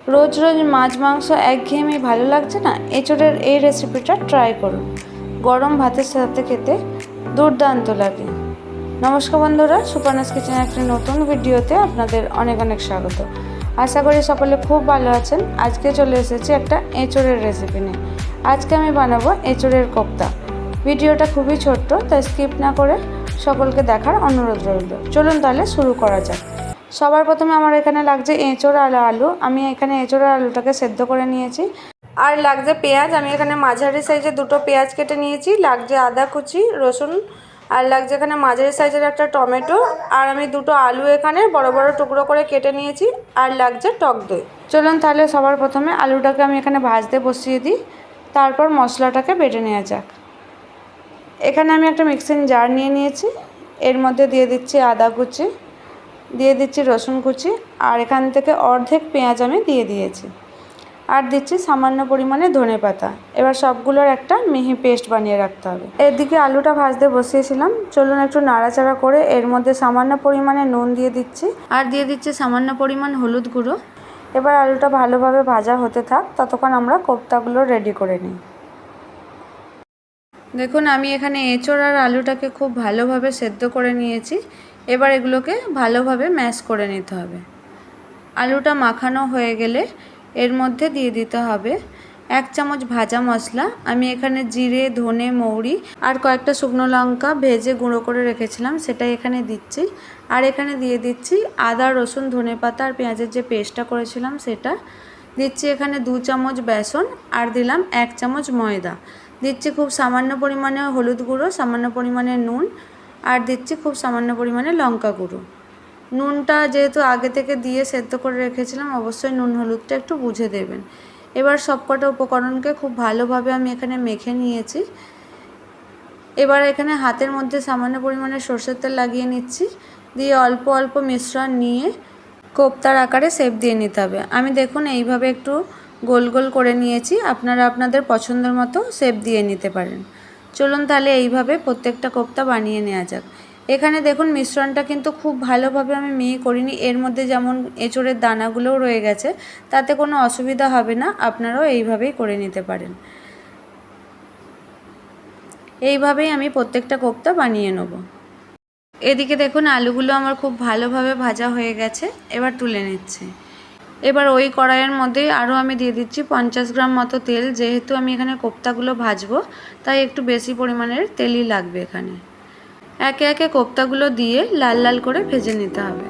রোজ রোজ মাছ, মাংস একঘেয়েমি ভালো লাগছে না? এঁচড়ের এই রেসিপিটা ট্রাই করুন। গরম ভাতের সাথে খেতে দুর্দান্ত লাগে। নমস্কার বন্ধুরা সুপানাস কিচেনের একটি নতুন ভিডিওতে আপনাদের অনেক অনেক স্বাগত। আশা করি সকলে খুব ভালো আছেন। আজকে চলে এসেছি একটা এঁচোড়ের রেসিপি নিয়ে। আজকে আমি বানাবো এঁচোড়ের কোপ্তা। ভিডিওটা খুবই ছোট্ট, তাই স্কিপ না করে সকলকে দেখার অনুরোধ রইল। চলুন তাহলে শুরু করা যাক। সবার প্রথমে আমার এখানে লাগছে এঁচড় আর আলু। আমি এখানে এঁচড় আর আলুটাকে সেদ্ধ করে নিয়েছি। আর লাগছে পেঁয়াজ। আমি এখানে মাঝারি সাইজে দুটো পেঁয়াজ কেটে নিয়েছি। লাগছে আদা কুচি, রসুন, আর লাগছে এখানে মাঝারি সাইজের একটা টমেটো। আর আমি দুটো আলু এখানে বড় বড় টুকরো করে কেটে নিয়েছি। আর লাগছে টক দই। চলুন তাহলে সবার প্রথমে আলুটাকে আমি এখানে ভাজতে বসিয়ে দিই। তারপর মশলাটাকে বেটে নেওয়া যাক। এখানে আমি একটা মিক্সিং জার নিয়ে নিয়েছি। এর মধ্যে দিয়ে দিচ্ছি আদা কুচি। দিয়ে দিচ্ছি রসুন কুচি, আর এখান থেকে অর্ধেক পেঁয়াজ আমি দিয়ে দিয়েছি। আর দিচ্ছি সামান্য পরিমাণে ধনে পাতা। এবার সবগুলোর একটা মিহি পেস্ট বানিয়ে রাখতে হবে। এদিকে আলুটা ভাজতে বসিয়েছিলাম। চলুন একটু নাড়াচাড়া করে এর মধ্যে সামান্য পরিমাণে নুন দিয়ে দিচ্ছি। আর দিয়ে দিচ্ছি সামান্য পরিমাণ হলুদ গুঁড়ো। এবার আলুটা ভালোভাবে ভাজা হতে থাক। ততক্ষণ আমরা কোপ্তাগুলো রেডি করে নিই। দেখুন, আমি এখানে এঁচড় আর আলুটাকে খুব ভালোভাবে সেদ্ধ করে নিয়েছি। এবার এগুলোকে ভালোভাবে ম্যাশ করে নিতে হবে। আলুটা মাখানো হয়ে গেলে এর মধ্যে দিয়ে দিতে হবে এক চামচ ভাজা মশলা। আমি এখানে জিরে, ধনে, মৌরি আর কয়েকটা শুকনো লঙ্কা ভেজে গুঁড়ো করে রেখেছিলাম সেটা এখানে দিচ্ছি। আর এখানে দিয়ে দিচ্ছি আদা, রসুন, ধনে পাতা আর পেঁয়াজের যে পেস্টটা করেছিলাম, সেটা। দিচ্ছি এখানে দু চামচ বেসন আর দিলাম এক চামচ ময়দা। দিচ্ছি খুব সামান্য পরিমাণে হলুদ গুঁড়ো, সামান্য পরিমাণে নুন, আর দিচ্ছি খুব সামান্য পরিমাণে লঙ্কা গুঁড়ো। নুনটা যেহেতু আগে থেকে দিয়ে সেদ্ধ করে রেখেছিলাম, অবশ্যই নুন হলুদটা একটু বুঝে দেবেন। এবার সবকটা উপকরণকে খুব ভালোভাবে আমি এখানে মেখে নিয়েছি। এবার এখানে হাতের মধ্যে সামান্য পরিমাণে সর্ষের তেল লাগিয়ে নিচ্ছি। দিয়ে অল্প অল্প মিশ্রণ নিয়ে কোপ্তার আকারে সেপ দিয়ে নিতে হবে। আমি দেখুন এইভাবে একটু গোল গোল করে নিয়েছি, আপনারা আপনাদের পছন্দের মতো শেপ দিয়ে নিতে পারেন। চলুন তাহলে এইভাবে প্রত্যেকটা কোপ্তা বানিয়ে নেওয়া যাক। এখানে দেখুন মিশ্রণটা কিন্তু খুব ভালোভাবে আমি মেয়ে করিনি, এর মধ্যে যেমন এঁচড়ের দানাগুলোও রয়ে গেছে, তাতে কোনো অসুবিধা হবে না, আপনারাও এইভাবেই করে নিতে পারেন। এইভাবেই আমি প্রত্যেকটা কোপ্তা বানিয়ে নেব। এদিকে দেখুন আলুগুলো আমার খুব ভালোভাবে ভাজা হয়ে গেছে, এবার তুলে নিচ্ছি। এবার ওই কড়াইয়ের মধ্যেই আরও আমি দিয়ে দিচ্ছি পঞ্চাশ গ্রাম মতো তেল, যেহেতু আমি এখানে কোপ্তাগুলো ভাজবো, তাই একটু বেশি পরিমাণের তেলই লাগবে এখানে। একে একে কোপ্তাগুলো দিয়ে লাল লাল করে ভেজে নিতে হবে।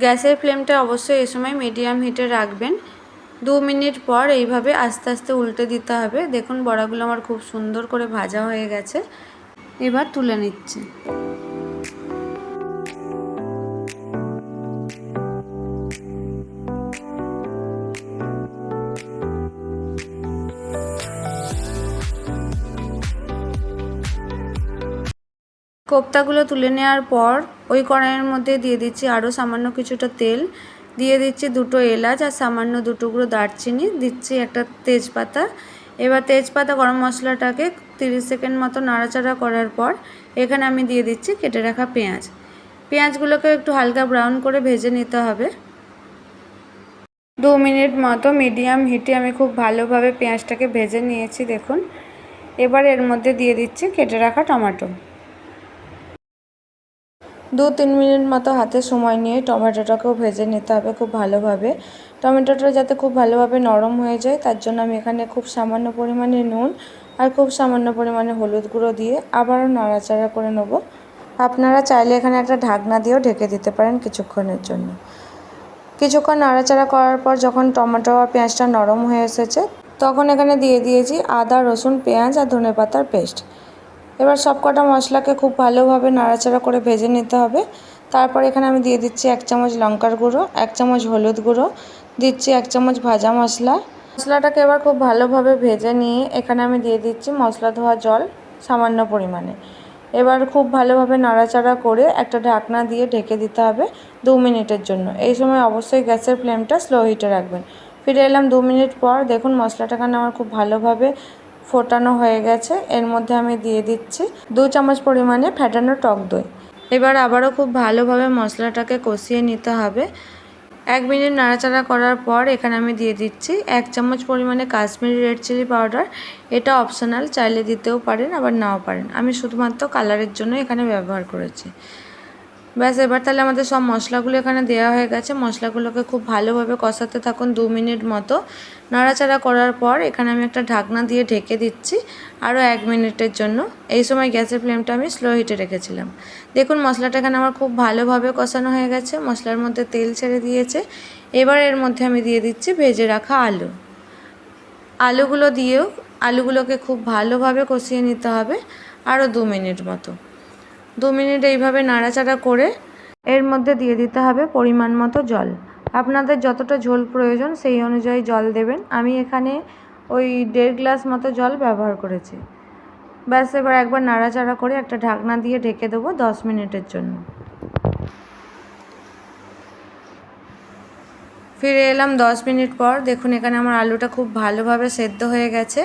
গ্যাসের ফ্লেমটা অবশ্যই এ সময় মিডিয়াম হিটে রাখবেন। দু মিনিট পর এইভাবে আস্তে আস্তে উল্টে দিতে হবে। দেখুন, বড়াগুলো আমার খুব সুন্দর করে ভাজা হয়ে গেছে। এবার তুলে নিচ্ছি। কোপ্তাগুলো তুলে নেওয়ার পর ওই কড়াইয়ের মধ্যে দিয়ে দিচ্ছি আরও সামান্য কিছুটা তেল। দিয়ে দিচ্ছি দুটো এলাচ আর সামান্য দুটুকরো দারচিনি, দিচ্ছি একটা তেজপাতা। এবার তেজপাতা গরম মশলাটাকে তিরিশ সেকেন্ড মতো নাড়াচাড়া করার পর এখানে আমি দিয়ে দিচ্ছি কেটে রাখা পেঁয়াজ। পেঁয়াজগুলোকে একটু হালকা ব্রাউন করে ভেজে নিতে হবে। দু মিনিট মতো মিডিয়াম হিটে আমি খুব ভালোভাবে পেঁয়াজটাকে ভেজে নিয়েছি, দেখুন। এবার এর মধ্যে দিয়ে দিচ্ছি কেটে রাখা টমেটো। দু তিন মিনিট মতো হাতে সময় নিয়ে টমেটোটাকেও ভেজে নিতে হবে খুব ভালোভাবে। টমেটোটা যাতে খুব ভালোভাবে নরম হয়ে যায়, তার জন্য আমি এখানে খুব সামান্য পরিমাণে নুন আর খুব সামান্য পরিমাণে হলুদ গুঁড়ো দিয়ে আবারও নাড়াচাড়া করে নেব। আপনারা চাইলে এখানে একটা ঢাকনা দিয়েও ঢেকে দিতে পারেন কিছুক্ষণের জন্য। কিছুক্ষণ নাড়াচাড়া করার পর যখন টমেটো আর পেঁয়াজটা নরম হয়ে এসেছে, তখন এখানে দিয়ে দিয়েছি আদা, রসুন, পেঁয়াজ আর ধনে পাতার পেস্ট। এবার সব কটা মশলাকে খুব ভালোভাবে নাড়াচাড়া করে ভেজে নিতে হবে। তারপর এখানে আমি দিয়ে দিচ্ছি এক চামচ লঙ্কার গুঁড়ো, এক চামচ হলুদ গুঁড়ো, দিচ্ছি এক চামচ ভাজা মশলা। মশলাটাকে এবার খুব ভালোভাবে ভেজে নিয়ে এখানে আমি দিয়ে দিচ্ছি মশলা ধোয়া জল সামান্য পরিমাণে। এবার খুব ভালোভাবে নাড়াচাড়া করে একটা ঢাকনা দিয়ে ঢেকে দিতে হবে দু মিনিটের জন্য। এই সময় অবশ্যই গ্যাসের ফ্লেমটা স্লো হিটে রাখবেন। ফিরে এলাম দু মিনিট পর। দেখুন মশলাটা এখানে আমার খুব ভালোভাবে ফোটানো হয়ে গেছে। এর মধ্যে আমি দিয়ে দিচ্ছি দু চামচ পরিমাণে ফ্যাটানো টক দই। এবার আবারও খুব ভালোভাবে মশলাটাকে কষিয়ে নিতে হবে। এক মিনিট নাড়াচাড়া করার পর এখানে আমি দিয়ে দিচ্ছি এক চামচ পরিমাণে কাশ্মীরি রেড চিলি পাউডার। এটা অপশনাল, চাইলে দিতেও পারেন, আবার নাও পারেন। আমি শুধুমাত্র কালারের জন্য এখানে ব্যবহার করেছি। ব্যাস, এবার তাহলে আমাদের সব মশলাগুলো এখানে দেওয়া হয়ে গেছে। মশলাগুলোকে খুব ভালোভাবে কষাতে থাকুন দু মিনিট মতো। নাড়াচাড়া করার পর এখানে আমি একটা ঢাকনা দিয়ে ঢেকে দিচ্ছি আরও এক মিনিটের জন্য। এই সময় গ্যাসের ফ্লেমটা আমি স্লো হিটে রেখেছিলাম। দেখুন, মশলাটা এখানে আমার খুব ভালোভাবে কষানো হয়ে গেছে। মশলার মধ্যে তেল ছেড়ে দিয়েছে। এবার এর মধ্যে আমি দিয়ে দিচ্ছি ভেজে রাখা আলু। আলুগুলো দিয়েও, আলুগুলোকে খুব ভালোভাবে কষিয়ে নিতে হবে আরও দু মিনিট মতো। দু মিনিট এইভাবে নাড়াচাড়া করে এর মধ্যে দিয়ে দিতে হবে পরিমাণ মতো জল। আপনাদের যতটা ঝোল প্রয়োজন সেই অনুযায়ী জল দেবেন। আমি এখানে ওই দেড় গ্লাস মতো জল ব্যবহার করেছি। ব্যাস, এবার একবার নাড়াচাড়া করে একটা ঢাকনা দিয়ে ঢেকে দেবো দশ মিনিটের জন্য। ফিরে এলাম দশ মিনিট পর। দেখুন, এখানে আমার আলুটা খুব ভালোভাবে সেদ্ধ হয়ে গেছে।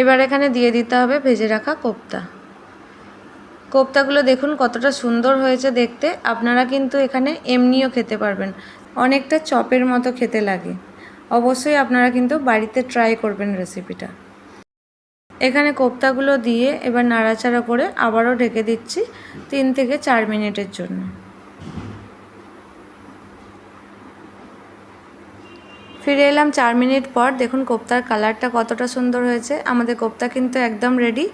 এবার এখানে দিয়ে দিতে হবে ভেজে রাখা কোপ্তা। কোপ্তাগুলো দেখুন কতটা সুন্দর হয়েছে দেখতে। আপনারা কিন্তু এখানে এমনিও খেতে পারবেন। অনেকটা চপের মতো খেতে লাগে। অবশ্যই আপনারা কিন্তু বাড়িতে ট্রাই করবেন রেসিপিটা এখানে কোপ্তাগুলো দিয়ে এবার নাড়াচাড়া করে আবারও ঢেকে দিচ্ছি তিন থেকে চার মিনিটের জন্য। ফিরে এলাম চার মিনিট পর। দেখুন, কোপ্তার কালারটা কতটা সুন্দর হয়েছে। আমাদের কোপ্তা কিন্তু একদম রেডি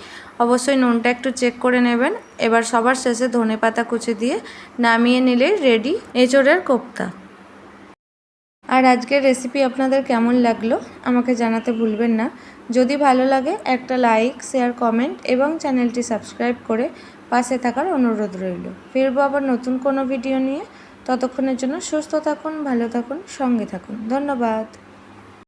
অবশ্যই নুনটা একটু চেক করে নেবেন। এবার সবার শেষে ধনে পাতা কুচি দিয়ে নামিয়ে নিলেই রেডি এঁচোড়ের কোপ্তা। আর আজকের রেসিপি আপনাদের কেমন লাগল, আমাকে জানাতে ভুলবেন না। যদি ভালো লাগে, একটা লাইক শেয়ার কমেন্ট এবং চ্যানেলটি সাবস্ক্রাইব করে পাশে থাকার অনুরোধ রইল। ফিরবো আবার নতুন কোনো ভিডিও নিয়ে। ততক্ষণের জন্য সুস্থ থাকুন ভালো থাকুন সঙ্গে থাকুন। ধন্যবাদ।